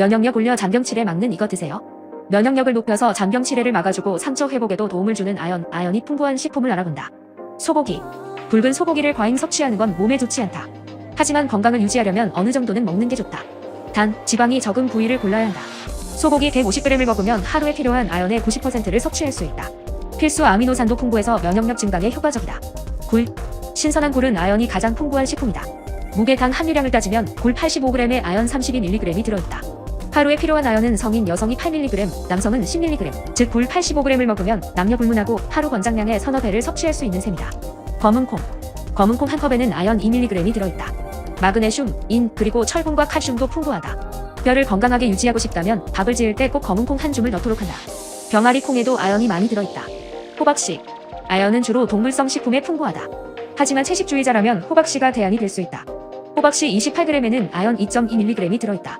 면역력 올려 잔병치레 막는 이거 드세요. 면역력을 높여서 잔병치레를 막아주고 상처 회복에도 도움을 주는 아연, 아연이 풍부한 식품을 알아본다. 소고기. 붉은 소고기를 과잉 섭취하는 건 몸에 좋지 않다. 하지만 건강을 유지하려면 어느 정도는 먹는 게 좋다. 단, 지방이 적은 부위를 골라야 한다. 소고기 150g을 먹으면 하루에 필요한 아연의 90%를 섭취할 수 있다. 필수 아미노산도 풍부해서 면역력 증강에 효과적이다. 굴. 신선한 굴은 아연이 가장 풍부한 식품이다. 무게 당 함유량을 따지면 굴 85g에 아연 32mg이 들어있다. 하루에 필요한 아연은 성인 여성이 8mg, 남성은 10mg, 즉 굴 85g을 먹으면 남녀 불문하고 하루 권장량의 서너 배를 섭취할 수 있는 셈이다. 검은콩. 검은콩 한 컵에는 아연 2mg이 들어있다. 마그네슘, 인, 그리고 철분과 칼슘도 풍부하다. 뼈를 건강하게 유지하고 싶다면 밥을 지을 때 꼭 검은콩 한 줌을 넣도록 한다. 병아리 콩에도 아연이 많이 들어있다. 호박씨. 아연은 주로 동물성 식품에 풍부하다. 하지만 채식주의자라면 호박씨가 대안이 될 수 있다. 호박씨 28g에는 아연 2.2mg이 들어있다.